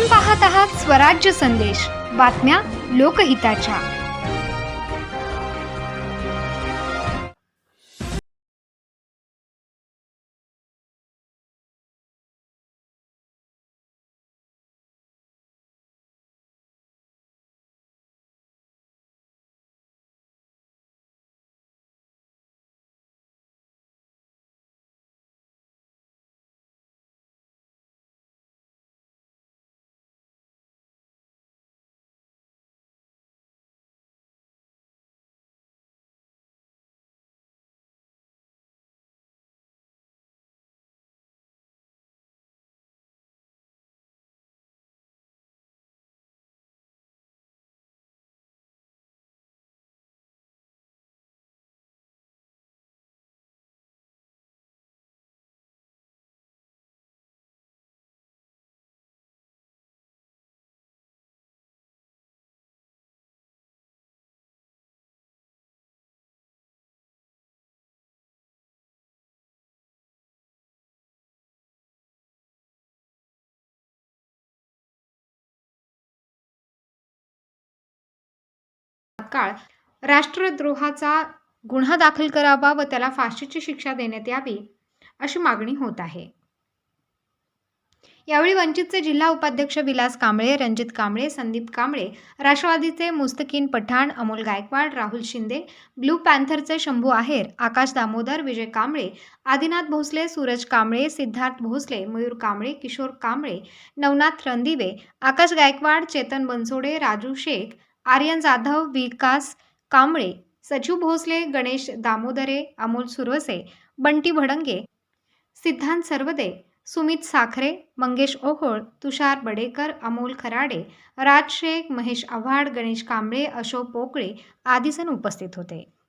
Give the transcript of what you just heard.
आपण पाहत आहात स्वराज्य संदेश. बातम्या लोकहिताच्या. तात्काळ राष्ट्रद्रोहाचा गुन्हा दाखल करावा व त्याला फाशीची शिक्षा देण्यात यावी अशी मागणी होत आहे. यावेळी वंचितचे जिल्हा उपाध्यक्ष विलास कांबळे रणजित कांबळे संदीप कांबळे राष्ट्रवादीचे मुस्तकीन पठाण अमोल गायकवाड राहुल शिंदे ब्लू पॅन्थरचे शंभू आहेर आकाश दामोदर विजय कांबळे आदिनाथ भोसले सूरज कांबळे सिद्धार्थ भोसले मयूर कांबळे किशोर कांबळे नवनाथ रणदिवे आकाश गायकवाड चेतन बनसोडे राजू शेख आर्यन जाधव विकास कांबळे सचिव भोसले गणेश दामोदरे अमोल सुरवसे बंटी भडंगे सिद्धांत सर्वदे सुमित साखरे मंगेश ओहोळ तुषार बडेकर अमोल खराडे राज शेख महेश आव्हाड गणेश कांबळे अशोक पोकळे आदीजण उपस्थित होते.